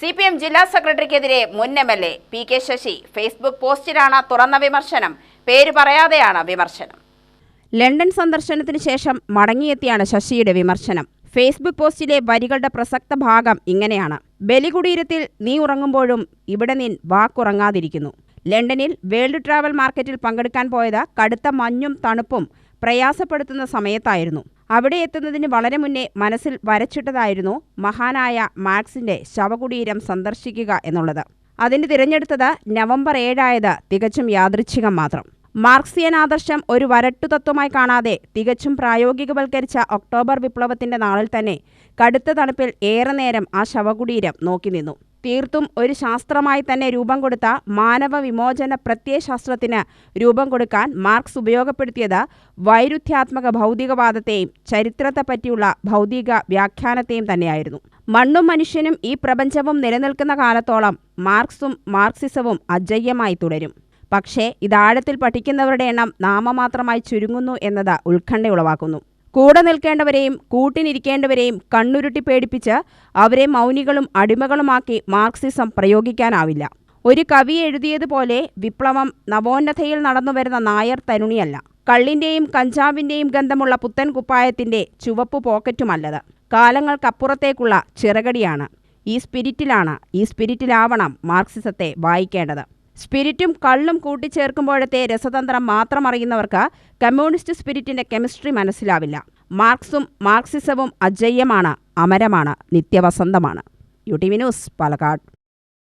C P M ജില്ലാ സെക്രട്ടറിക്കെതിരെ മുൻ M L A P K Sasi Facebook പോസ്റ്റിലാണ് തുറന്ന വിമർശനം. പേര് പറയാതെയാണ് വിമർശനം. ലണ്ടൻ സന്ദർശനത്തിന് ശേഷം മടങ്ങിയെത്തിയാണ് ശശിയുടെ വിമർശനം. ഫേസ്ബുക്ക് പോസ്റ്റിലെ വരികളുടെ പ്രസക്ത ഭാഗം ഇങ്ങനെയാണ്. ബലികുടീരത്തിൽ നീ ഉറങ്ങുമ്പോഴും ഇവിടെ നിൻ വാക്കുറങ്ങാതിരിക്കുന്നു. ലണ്ടനിൽ വേൾഡ് ട്രാവൽ മാർക്കറ്റിൽ പങ്കെടുക്കാൻ പോയത് കടുത്ത മഞ്ഞും തണുപ്പും പ്രയാസപ്പെടുത്തുന്ന സമയത്തായിരുന്നു. അവിടെ എത്തുന്നതിന് വളരെ മുന്നേ മനസ്സിൽ വരച്ചിട്ടതായിരുന്നു മഹാനായ മാർക്സിന്റെ ശവകുടീരം സന്ദർശിക്കുക എന്നുള്ളത്. അതിന് തിരഞ്ഞെടുത്തത് നവംബർ ഏഴായത് തികച്ചും യാദൃച്ഛികം മാത്രം. മാർക്സിയൻ ആദർശം ഒരു വരട്ടു തത്വമായി കാണാതെ തികച്ചും പ്രായോഗികവൽക്കരിച്ച ഒക്ടോബർ വിപ്ലവത്തിന്റെ നാളിൽ തന്നെ കടുത്ത തണുപ്പിൽ ഏറെ നേരം ആ ശവകുടീരം നോക്കി നിന്നു. തീർത്തും ഒരു ശാസ്ത്രമായി തന്നെ രൂപം കൊടുത്ത മാനവ വിമോചന പ്രത്യയശാസ്ത്രത്തിന് രൂപം കൊടുക്കാൻ മാർക്സ് ഉപയോഗപ്പെടുത്തിയത് വൈരുദ്ധ്യാത്മക ഭൗതികവാദത്തെയും ചരിത്രത്തെ പറ്റിയുള്ള ഭൗതിക വ്യാഖ്യാനത്തെയും തന്നെയായിരുന്നു. മണ്ണും മനുഷ്യനും ഈ പ്രപഞ്ചവും നിലനിൽക്കുന്ന കാലത്തോളം മാർക്സും മാർക്സിസവും അജയ്യമായി തുടരും. പക്ഷേ ഇതാഴത്തിൽ പഠിക്കുന്നവരുടെ എണ്ണം നാമമാത്രമായി ചുരുങ്ങുന്നു എന്നത് ഉത്കണ്ഠയുളവാക്കുന്നു കൂടെ നിൽക്കേണ്ടവരെയും കൂട്ടിനിരിക്കേണ്ടവരെയും കണ്ണുരുട്ടി പേടിപ്പിച്ച് അവരെ മൗനികളും അടിമകളുമാക്കി മാർക്സിസം പ്രയോഗിക്കാനാവില്ല. ഒരു കവി എഴുതിയതുപോലെ വിപ്ലവം നവോന്നതയിൽ നടന്നുവരുന്ന നായർ തരുണിയല്ല. കള്ളിന്റെയും കഞ്ചാവിന്റെയും ഗന്ധമുള്ള പുത്തൻ കുപ്പായത്തിന്റെ ചുവപ്പ് പോക്കറ്റുമല്ലത്. കാലങ്ങൾക്കപ്പുറത്തേക്കുള്ള ചിറകടിയാണ്. ഈ സ്പിരിറ്റിലാണ് ഈ സ്പിരിറ്റിലാവണം മാർക്സിസത്തെ വായിക്കേണ്ടത്. സ്പിരിറ്റും കള്ളും കൂട്ടിച്ചേർക്കുമ്പോഴത്തെ രസതന്ത്രം മാത്രം അറിയുന്നവർക്ക് കമ്മ്യൂണിസ്റ്റ് സ്പിരിറ്റിന്റെ കെമിസ്ട്രി മനസ്സിലാവില്ല. മാർക്സും മാർക്സിസവും അജയ്യമാണ് അമരമാണ് നിത്യവസന്തമാണ്. U T V news Palakkad.